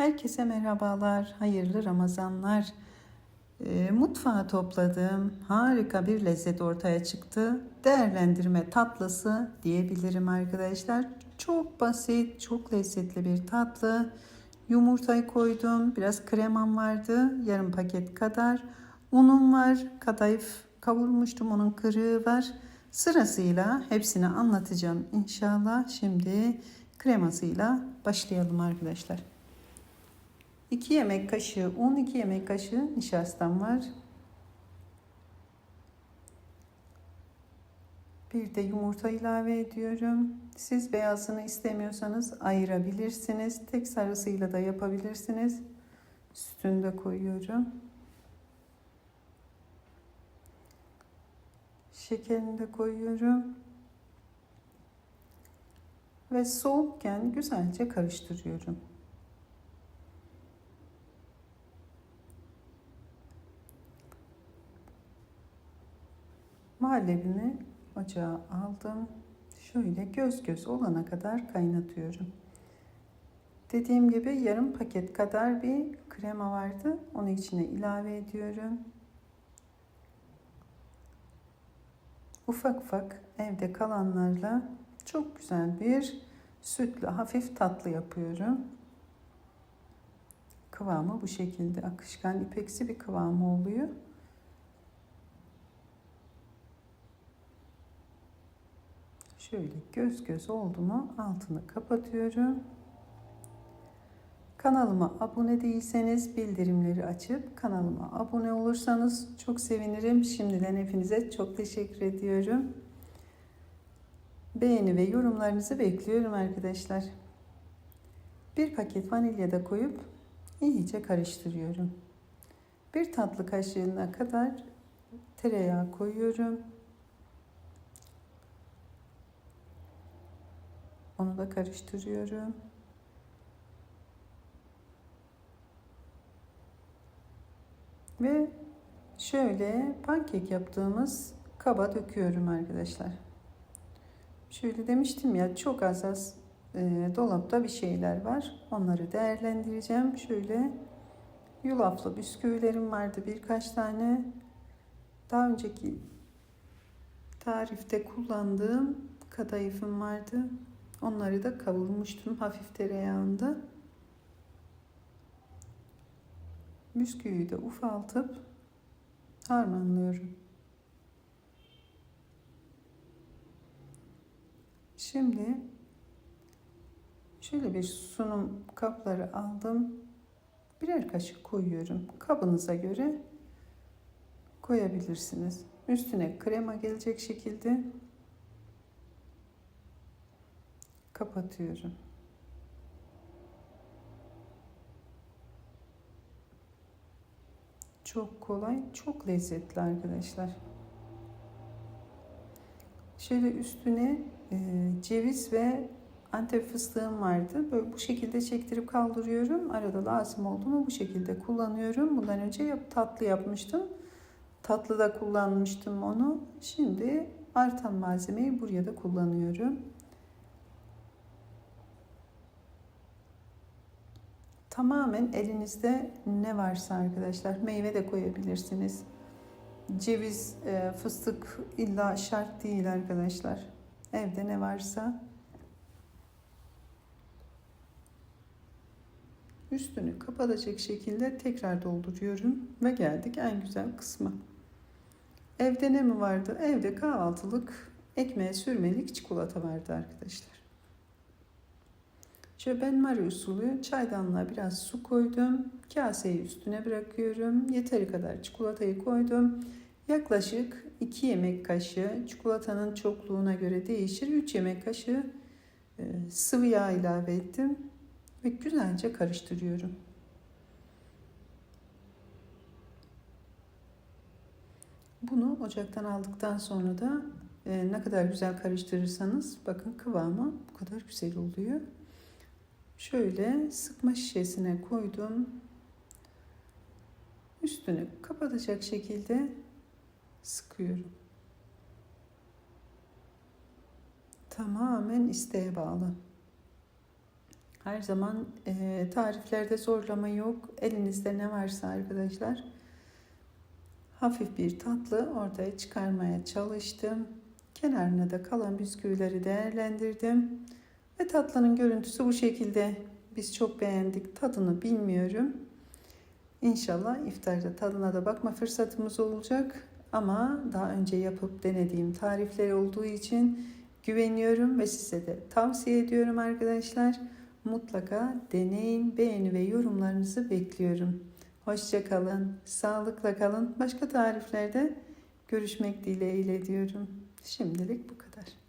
Herkese merhabalar, hayırlı Ramazanlar. E, mutfağa topladım. Harika bir lezzet ortaya çıktı. Değerlendirme tatlısı diyebilirim arkadaşlar. Çok basit, çok lezzetli bir tatlı. Yumurtayı koydum. Biraz kremam vardı. Yarım paket kadar. Unum var. Kadayıf kavurmuştum. Onun kırığı var. Sırasıyla hepsini anlatacağım inşallah. Şimdi kremasıyla başlayalım arkadaşlar. 2 yemek kaşığı un, 2 yemek kaşığı nişastam var. Bir de yumurta ilave ediyorum. Siz beyazını istemiyorsanız ayırabilirsiniz. Tek sarısıyla da yapabilirsiniz. Sütünü de koyuyorum. Şekerini de koyuyorum. Ve soğukken güzelce karıştırıyorum. Muhallebimi ocağa aldım. Şöyle göz göz olana kadar kaynatıyorum. Dediğim gibi yarım paket kadar bir krema vardı. Onu içine ilave ediyorum. Ufak ufak evde kalanlarla çok güzel bir sütlü hafif tatlı yapıyorum. Kıvamı bu şekilde akışkan ipeksi bir kıvamı oluyor. Şöyle göz göz oldu mu altını kapatıyorum. Kanalıma abone değilseniz bildirimleri açıp kanalıma abone olursanız çok sevinirim. Şimdiden hepinize çok teşekkür ediyorum. Beğeni ve yorumlarınızı bekliyorum arkadaşlar. Bir paket vanilya da koyup iyice karıştırıyorum. Bir tatlı kaşığına kadar tereyağı koyuyorum. Onu da karıştırıyorum. Ve şöyle pankek yaptığımız kaba döküyorum arkadaşlar. Şöyle demiştim ya çok az az e, dolapta bir şeyler var. Onları değerlendireceğim. Şöyle yulaflı bisküvilerim vardı birkaç tane. Daha önceki tarifte kullandığım kadayıfım vardı. Onları da kavurmuştum hafif tereyağında. Bisküviyi de ufaltıp harmanlıyorum. Şimdi şöyle bir sunum kapları aldım. Birer kaşık koyuyorum. Kabınıza göre koyabilirsiniz. Üstüne krema gelecek şekilde kapatıyorum. Çok kolay, çok lezzetli arkadaşlar. Şöyle üstüne e, ceviz ve antep fıstığım vardı. Böyle bu şekilde çektirip kaldırıyorum. Arada lazım oldu mu bu şekilde kullanıyorum. Bundan önce yap, tatlı yapmıştım. Tatlı da kullanmıştım onu. Şimdi artan malzemeyi buraya da kullanıyorum. Tamamen elinizde ne varsa arkadaşlar meyve de koyabilirsiniz. Ceviz, e, fıstık illa şart değil arkadaşlar. Evde ne varsa üstünü kapatacak şekilde tekrar dolduruyorum ve geldik en güzel kısmı. Evde ne mi vardı? Evde kahvaltılık ekmeğe sürmelik çikolata vardı arkadaşlar. Çöbenmari usulü çaydanlığa biraz su koydum. Kaseyi üstüne bırakıyorum. Yeteri kadar çikolatayı koydum. Yaklaşık 2 yemek kaşığı çikolatanın çokluğuna göre değişir. 3 yemek kaşığı e, sıvı yağ ilave ettim. Ve güzelce karıştırıyorum. Bunu ocaktan aldıktan sonra da e, ne kadar güzel karıştırırsanız bakın kıvamı bu kadar güzel oluyor. Şöyle sıkma şişesine koydum. Üstünü kapatacak şekilde sıkıyorum. Tamamen isteğe bağlı. Her zaman e, tariflerde zorlama yok. Elinizde ne varsa arkadaşlar. Hafif bir tatlı ortaya çıkarmaya çalıştım. Kenarına da kalan bisküvileri değerlendirdim. Ve tatlının görüntüsü bu şekilde. Biz çok beğendik. Tadını bilmiyorum. İnşallah iftarda tadına da bakma fırsatımız olacak. Ama daha önce yapıp denediğim tarifler olduğu için güveniyorum ve size de tavsiye ediyorum arkadaşlar. Mutlaka deneyin, beğeni ve yorumlarınızı bekliyorum. Hoşça kalın, sağlıkla kalın. Başka tariflerde görüşmek dileğiyle diyorum. Şimdilik bu kadar.